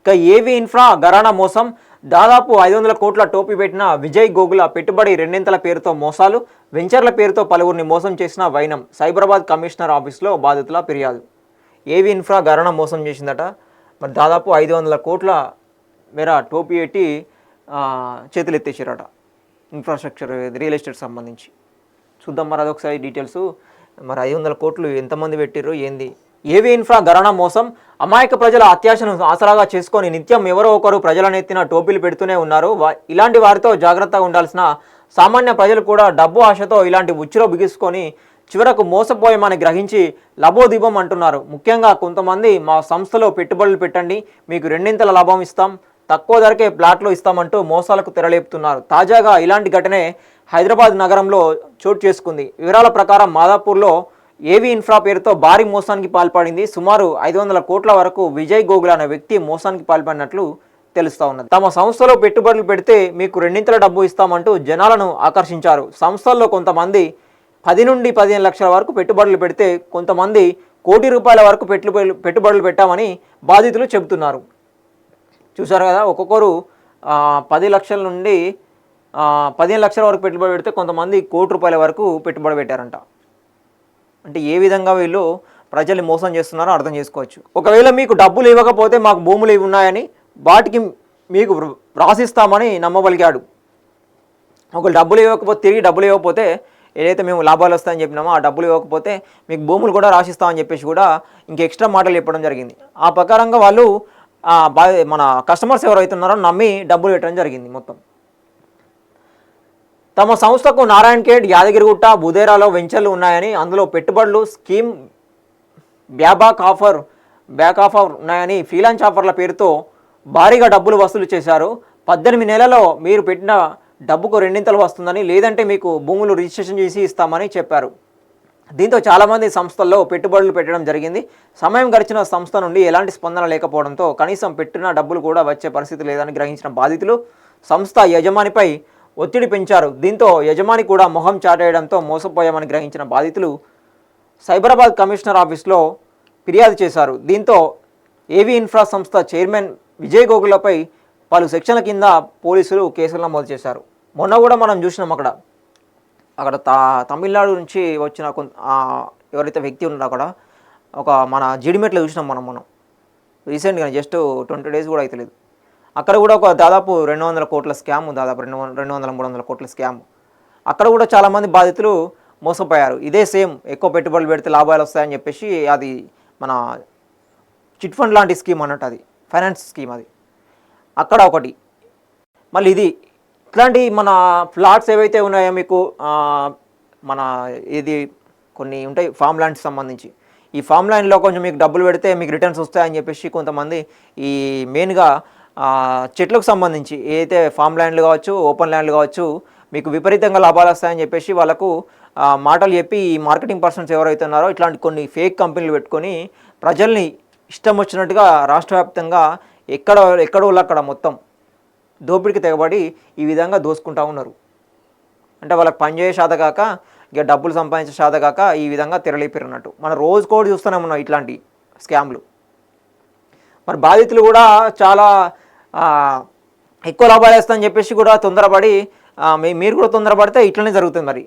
ఇక ఏవి ఇన్ఫ్రా గరానా మోసం. దాదాపు ఐదు వందల కోట్ల టోపీ పెట్టిన విజయ్ గోగుల పెట్టుబడి రెండింతల పేరుతో మోసాలు. వెంచర్ల పేరుతో పలువురిని మోసం చేసిన వైనం సైబరాబాద్ కమిషనర్ ఆఫీస్లో బాధితుల ఫిర్యాదు. ఏవి ఇన్ఫ్రా గరానా మోసం చేసిందట. మరి దాదాపు ఐదు వందల కోట్ల మేర టోపీ పెట్టి చేతులు ఎత్తేసారట ఇన్ఫ్రాస్ట్రక్చర్ రియల్ ఎస్టేట్ సంబంధించి. చూద్దాం మరి అదొకసారి డీటెయిల్స్. మరి ఐదు వందల కోట్లు ఎంతమంది పెట్టిర్రు ఏంది? ఏవీ ఇన్ఫ్రా గరణ మోసం? అమాయక ప్రజల అత్యాశను ఆసరాగా చేసుకొని నిత్యం ఎవరో ఒకరు ప్రజలనెత్తిన టోపీలు పెడుతూనే ఉన్నారు. ఇలాంటి వారితో జాగ్రత్తగా ఉండాల్సిన సామాన్య ప్రజలు కూడా డబ్బు ఆశతో ఇలాంటి ఉచ్చులో బిగుసుకొని చివరకు మోసపోయమని గ్రహించి లభోదీపం అంటున్నారు. ముఖ్యంగా కొంతమంది మా సంస్థలో పెట్టుబడులు పెట్టండి మీకు రెండింతల లాభం ఇస్తాం తక్కువ ధరకే ప్లాట్లు ఇస్తామంటూ మోసాలకు తెరలేపుతున్నారు. తాజాగా ఇలాంటి ఘటనే హైదరాబాద్ నగరంలో చోటు చేసుకుంది. వివరాల ప్రకారం మాదాపూర్లో ఏవి ఇన్ఫ్రా పేరుతో భారీ మోసానికి పాల్పడింది. సుమారు ఐదు వందల కోట్ల వరకు విజయ్ గోగుల్ అనే వ్యక్తి మోసానికి పాల్పడినట్లు తెలుస్తా ఉన్నది. తమ సంస్థలో పెట్టుబడులు పెడితే మీకు రెండింతల డబ్బు ఇస్తామంటూ జనాలను ఆకర్షించారు. సంస్థల్లో కొంతమంది పది నుండి పదిహేను లక్షల వరకు పెట్టుబడులు పెడితే కొంతమంది కోటి రూపాయల వరకు పెట్టుబడులు పెట్టుబడులు పెట్టామని బాధితులు చెబుతున్నారు. చూసారు కదా ఒక్కొక్కరు పది లక్షల నుండి పదిహేను లక్షల వరకు పెట్టుబడి పెడితే కొంతమంది కోటి రూపాయల వరకు పెట్టుబడి పెట్టారంట. అంటే ఏ విధంగా వీళ్ళు ప్రజల్ని మోసం చేస్తున్నారో అర్థం చేసుకోవచ్చు. ఒకవేళ మీకు డబ్బులు ఇవ్వకపోతే మాకు భూములు ఇవి ఉన్నాయని వాటికి మీకు రాసిస్తామని నమ్మగలిగాడు నమ్మబలిగాడు. ఒకళ్ళు డబ్బులు ఇవ్వకపోతే తిరిగి డబ్బులు ఇవ్వకపోతే ఏదైతే మేము లాభాలు వస్తాయని చెప్పినామో ఆ డబ్బులు ఇవ్వకపోతే మీకు భూములు కూడా రాసిస్తామని చెప్పేసి కూడా ఇంక ఎక్స్ట్రా మాటలు చెప్పడం జరిగింది. ఆ ప్రకారంగా వాళ్ళు బా మన కస్టమర్స్ ఎవరైతే ఉన్నారో నమ్మి డబ్బులు పెట్టడం జరిగింది మొత్తం. తమ సంస్థకు నారాయణ ఖేడ్ యాదగిరిగుట్ట బుదేరాలో వెంచర్లు ఉన్నాయని అందులో పెట్టుబడులు scheme buyback offer back offer ఉన్నాయని ఫ్రీలాన్స్ ఆఫర్ల పేరుతో భారీగా డబ్బులు వసూలు చేశారు. పద్దెనిమిది నెలలో మీరు పెట్టిన డబ్బుకు రెండింతలు వస్తుందని లేదంటే మీకు భూములు రిజిస్ట్రేషన్ చేసి ఇస్తామని చెప్పారు. దీంతో చాలామంది సంస్థల్లో పెట్టుబడులు పెట్టడం జరిగింది. సమయం గడిచిన సంస్థ నుండి ఎలాంటి స్పందన లేకపోవడంతో కనీసం పెట్టిన డబ్బులు కూడా వచ్చే పరిస్థితి లేదని గ్రహించిన బాధితులు సంస్థ యజమానిపై ఒత్తిడి పెంచారు. దీంతో యజమాని కూడా మొహం చాటేయడంతో మోసపోయామని గ్రహించిన బాధితులు సైబరాబాద్ కమిషనర్ ఆఫీస్లో ఫిర్యాదు చేశారు. దీంతో ఏవి ఇన్ఫ్రా సంస్థ చైర్మన్ విజయ్ గోగులపై పలు సెక్షన్ల కింద పోలీసులు కేసులు నమోదు చేశారు. మొన్న కూడా మనం చూసినాం అక్కడ. అక్కడ తా తమిళనాడు నుంచి వచ్చిన కొంత ఎవరైతే వ్యక్తి ఉన్నారో అక్కడ ఒక మన జిడిమెట్లో చూసినాం మనం మనం రీసెంట్గా జస్ట్ ట్వంటీ డేస్ కూడా అవుతలేదు అక్కడ కూడా ఒక దాదాపు రెండు వందల కోట్ల స్కామ్ దాదాపు రెండు రెండు వందల మూడు వందల కోట్ల స్కామ్. అక్కడ కూడా చాలామంది బాధితులు మోసపోయారు. ఇదే సేమ్ ఎక్కువ పెట్టుబడులు పెడితే లాభాలు వస్తాయని చెప్పేసి అది మన చిట్ ఫండ్ లాంటి స్కీమ్ అన్నట్టు అది ఫైనాన్స్ స్కీమ్ అది. అక్కడ ఒకటి. మళ్ళీ ఇది. ఇట్లాంటి మన ఫ్లాట్స్ ఏవైతే ఉన్నాయో మీకు మన ఇది కొన్ని ఉంటాయి ఫామ్ ల్యాండ్స్ సంబంధించి. ఈ ఫామ్ ల్యాండ్లో కొంచెం మీకు డబ్బులు పెడితే మీకు రిటర్న్స్ వస్తాయని చెప్పేసి కొంతమంది ఈ మెయిన్గా చెట్లకు సంబంధించి ఏదైతే ఫామ్ ల్యాండ్లు కావచ్చు ఓపెన్ ల్యాండ్లు కావచ్చు మీకు విపరీతంగా లాభాలు వస్తాయని చెప్పేసి వాళ్ళకు మాటలు చెప్పి ఈ మార్కెటింగ్ పర్సన్స్ ఎవరైతే ఉన్నారో ఇట్లాంటి కొన్ని ఫేక్ కంపెనీలు పెట్టుకొని ప్రజల్ని ఇష్టం వచ్చినట్టుగా రాష్ట్ర వ్యాప్తంగా ఎక్కడ ఎక్కడ వాళ్ళు అక్కడ మొత్తం దోపిడికి తెగబడి ఈ విధంగా దోసుకుంటా ఉన్నారు. అంటే వాళ్ళకి పనిచేసే శాత కాక ఇక డబ్బులు సంపాదించే శాత కాక ఈ విధంగా తెరలేపారు మనం రోజు కూడా చూస్తూనే ఉన్నాం ఇట్లాంటి స్కామ్లు మరి బాధితులు కూడా చాలా ఎక్కువ లాభాలు వేస్తామని చెప్పేసి కూడా తొందరపడి మీ- మీరు కూడా తొందరపడితే ఇట్లనే జరుగుతుంది మరి.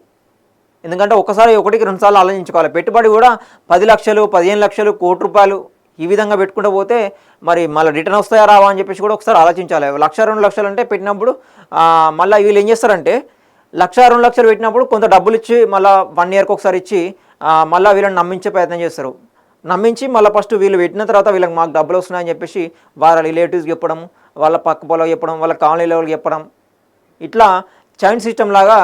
ఎందుకంటే ఒకసారి ఒకటికి రెండుసార్లు ఆలోచించుకోవాలి. పెట్టుబడి కూడా పది లక్షలు పదిహేను లక్షలు కోటి రూపాయలు ఈ విధంగా పెట్టుకుంటూ పోతే మరి మళ్ళీ రిటర్న్ వస్తాయా రావా అని చెప్పేసి కూడా ఒకసారి ఆలోచించాలి. లక్ష రెండు లక్షలు అంటే పెట్టినప్పుడు మళ్ళీ వీళ్ళు ఏం చేస్తారంటే లక్ష రెండు లక్షలు పెట్టినప్పుడు కొంత డబ్బులు ఇచ్చి మళ్ళీ వన్ ఇయర్కి ఒకసారి ఇచ్చి మళ్ళీ వీళ్ళని నమ్మించే ప్రయత్నం చేస్తారు. నమ్మించి మళ్ళీ ఫస్ట్ వీళ్ళు పెట్టిన తర్వాత వీళ్ళకి మాకు డబ్బులు వస్తున్నాయని చెప్పేసి వాళ్ళ రిలేటివ్స్ చెప్పడం వాళ్ళ పక్క పొలం చెప్పడం వాళ్ళ కాలనీ చెప్పడం. ఇట్లా చైన్ సిస్టమ్ లాగా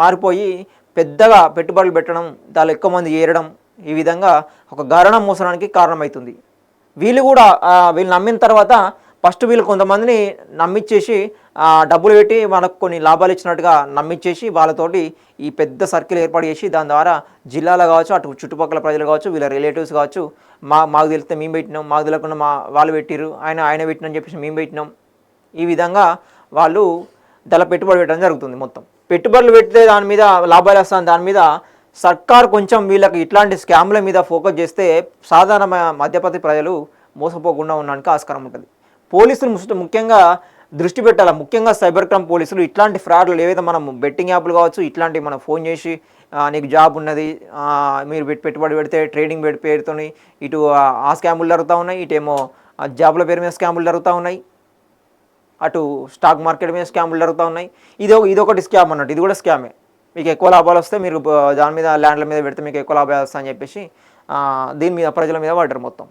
మారిపోయి పెద్దగా పెట్టుబడులు పెట్టడం దానిలో ఎక్కువ మంది ఏరడం ఈ విధంగా ఒక గరణం మోసడానికి కారణమవుతుంది వీళ్ళు కూడా వీళ్ళు నమ్మిన తర్వాత ఫస్ట్ వీళ్ళు కొంతమందిని నమ్మిచ్చేసి డబ్బులు పెట్టి మనకు కొన్ని లాభాలు ఇచ్చినట్టుగా నమ్మించేసి వాళ్ళతోటి ఈ పెద్ద సర్కిల్ ఏర్పాటు చేసి దాని ద్వారా జిల్లాలో కావచ్చు అటు చుట్టుపక్కల ప్రజలు కావచ్చు వీళ్ళ రిలేటివ్స్ కావచ్చు మా మాకు తెలిస్తే మేము పెట్టినాం మాకు తెలియకుండా మా వాళ్ళు పెట్టిరు ఆయన ఆయన పెట్టినని చెప్పేసి మేము పెట్టినాం. ఈ విధంగా వాళ్ళు దాని పెట్టుబడి పెట్టడం జరుగుతుంది మొత్తం. పెట్టుబడులు పెడితే దాని మీద లాభాలు వస్తాను దాని మీద సర్కార్ కొంచెం వీళ్ళకి ఇట్లాంటి స్కామ్ల మీద ఫోకస్ చేస్తే సాధారణ మధ్యపతి ప్రజలు మోసపోకుండా ఉండడానికి ఆస్కారం ఉంటుంది. పోలీసులు ముఖ్యంగా దృష్టి పెట్టాలి? ముఖ్యంగా సైబర్ క్రైమ్ పోలీసులు ఇట్లాంటి ఫ్రాడ్లు ఏవైతే మనం బెట్టింగ్ యాప్లు కావచ్చు ఇట్లాంటివి మనం ఫోన్ చేసి నీకు జాబ్ ఉన్నది మీరు పెట్టుబడి పెడితే ట్రేడింగ్ పెట్టి పేరుతోని ఇటు ఆ, స్కాములు జరుగుతూ ఉన్నాయి ఇటేమో జాబ్ల పేరు మీద స్కాములు జరుగుతూ ఉన్నాయి అటు స్టాక్ మార్కెట్ మీద స్కాములు జరుగుతూ ఉన్నాయి. ఇది ఇది ఒకటి స్కామ్ అన్నట్టు ఇది కూడా స్కామే. మీకు ఎక్కువ లాభాలు వస్తే మీరు దాని మీద ల్యాండ్ల మీద పెడితే మీకు ఎక్కువ లాభాలు వస్తాయని చెప్పేసి దీని మీద ప్రజల మీద పడ్డారు మొత్తం.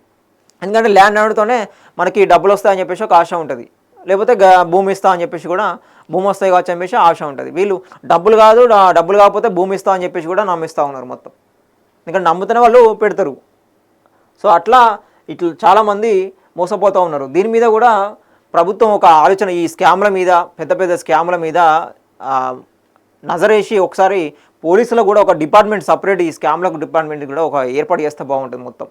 ఎందుకంటే ల్యాండ్ ఆడుతోనే మనకి డబ్బులు వస్తాయని చెప్పేసి ఒక ఆశ ఉంటుంది. లేకపోతే గ- భూమి ఇస్తా అని చెప్పేసి కూడా భూమి వస్తాయి కావచ్చు అని చెప్పేసి ఆశ ఉంటుంది. వీళ్ళు డబ్బులు కాదు డబ్బులు కాకపోతే భూమి ఇస్తా అని చెప్పేసి కూడా నమ్మిస్తూ ఉన్నారు మొత్తం. ఎందుకంటే నమ్ముతున్న వాళ్ళు పెడతారు. సో అట్లా ఇట్లా చాలామంది మోసపోతూ ఉన్నారు. దీని మీద కూడా ప్రభుత్వం ఒక ఆలోచన ఈ స్కామ్ల మీద పెద్ద పెద్ద స్కామ్ల మీద నజరేసి ఒకసారి పోలీసులు కూడా ఒక డిపార్ట్మెంట్ సపరేట్ ఈ స్కామ్లకు డిపార్ట్మెంట్ కూడా ఒక ఏర్పాటు చేస్తే బాగుంటుంది మొత్తం.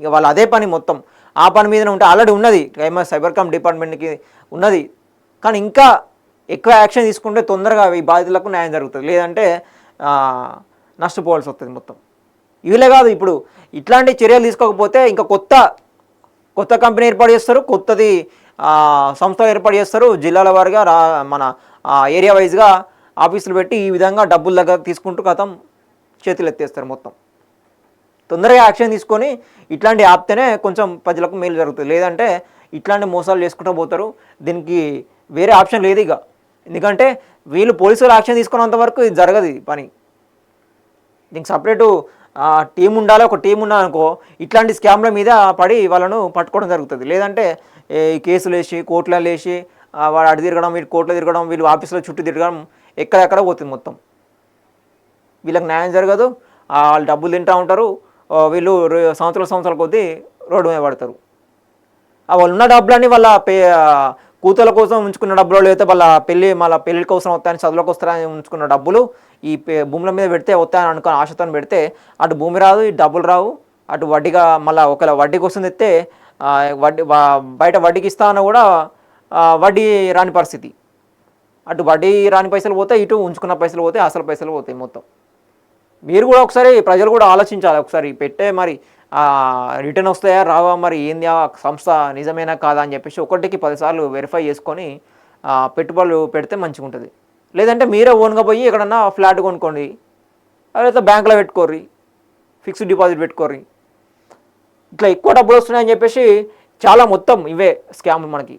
ఇక వాళ్ళు అదే పని మొత్తం ఆ పని మీదనే ఉంటే ఆల్రెడీ ఉన్నది. క్రైమ్ సైబర్ క్రైమ్ డిపార్ట్మెంట్కి ఉన్నది. కానీ ఇంకా ఎక్కువ యాక్షన్ తీసుకుంటే తొందరగా ఈ బాధితులకు న్యాయం జరుగుతుంది. లేదంటే నష్టపోవాల్సి వస్తుంది మొత్తం. ఇవిలే కాదు ఇప్పుడు ఇట్లాంటి చర్యలు తీసుకోకపోతే ఇంకా కొత్త కొత్త కంపెనీ ఏర్పాటు చేస్తారు. కొత్తది సంస్థ ఏర్పాటు చేస్తారు. జిల్లాల వారిగా రా మన ఏరియా వైజ్గా ఆఫీసులు పెట్టి ఈ విధంగా డబ్బుల దగ్గర తీసుకుంటూ కథం చేతులు ఎత్తేస్తారు మొత్తం. తొందరగా యాక్షన్ తీసుకొని ఇట్లాంటి ఆపితేనే కొంచెం ప్రజలకు మేలు జరుగుతుంది. లేదంటే ఇట్లాంటి మోసాలు చేసుకుంటూ పోతారు. దీనికి వేరే ఆప్షన్ లేదు ఇక. ఎందుకంటే వీళ్ళు పోలీసులు యాక్షన్ తీసుకున్నంత వరకు ఇది జరగదు పని. దీనికి సపరేటు టీం ఉండాలి. ఒక టీం ఉండాలనుకో ఇట్లాంటి స్కామ్ల మీద పడి వాళ్ళను పట్టుకోవడం జరుగుతుంది. లేదంటే ఈ కేసులు వేసి కోర్టులలో వేసి వాడు అడి తిరగడం వీళ్ళు కోర్టులో తిరగడం వీళ్ళు ఆఫీసులో చుట్టూ తిరగడం ఎక్కడెక్కడ పోతుంది మొత్తం. వీళ్ళకి న్యాయం జరగదు. వాళ్ళు డబ్బులు తింటూ ఉంటారు. వీళ్ళు సంవత్సరాల సంవత్సరాల కొద్దీ రోడ్డు మీద పడతారు. వాళ్ళు ఉన్న డబ్బులన్నీ వాళ్ళ పే కూతుల కోసం ఉంచుకున్న డబ్బులు లేకపోతే వాళ్ళ పెళ్ళి మళ్ళీ పెళ్ళి కోసం వస్తాయని చదువులకు వస్తాయని ఉంచుకున్న డబ్బులు ఈ పే- భూముల మీద పెడితే వస్తాయని అనుకుని ఆశతో పెడితే అటు భూమి రాదు ఈ డబ్బులు రావు. అటు వడ్డీగా మళ్ళీ ఒకవేళ వడ్డీ కోసం తెస్తే వడ్డీ బయట వడ్డీకి ఇస్తామన్నా కూడా వడ్డీ రాని పరిస్థితి. అటు వడ్డీ రాని పైసలు పోతే ఇటు ఉంచుకున్న పైసలు పోతే అసలు పైసలు పోతాయి మొత్తం. మీరు కూడా ఒకసారి ప్రజలు కూడా ఆలోచించాలి. ఒకసారి పెట్టే మరి రిటర్న్ వస్తాయా రావా మరి ఏంది ఆ సంస్థ నిజమేనా కాదా అని చెప్పేసి ఒకటికి పదిసార్లు వెరిఫై చేసుకొని పెట్టుబడులు పెడితే మంచిగా ఉంటుంది లేదంటే మీరే ఓన్గా పోయి ఎక్కడన్నా ఫ్లాట్ కొనుక్కోండి. లేకపోతే బ్యాంకులో పెట్టుకోర్రి ఫిక్స్డ్ డిపాజిట్ పెట్టుకోర్రి. ఇట్లా ఎక్కువ డబ్బులు వస్తున్నాయని చెప్పేసి చాలా మొత్తం ఇవే స్కామ్లు మనకి.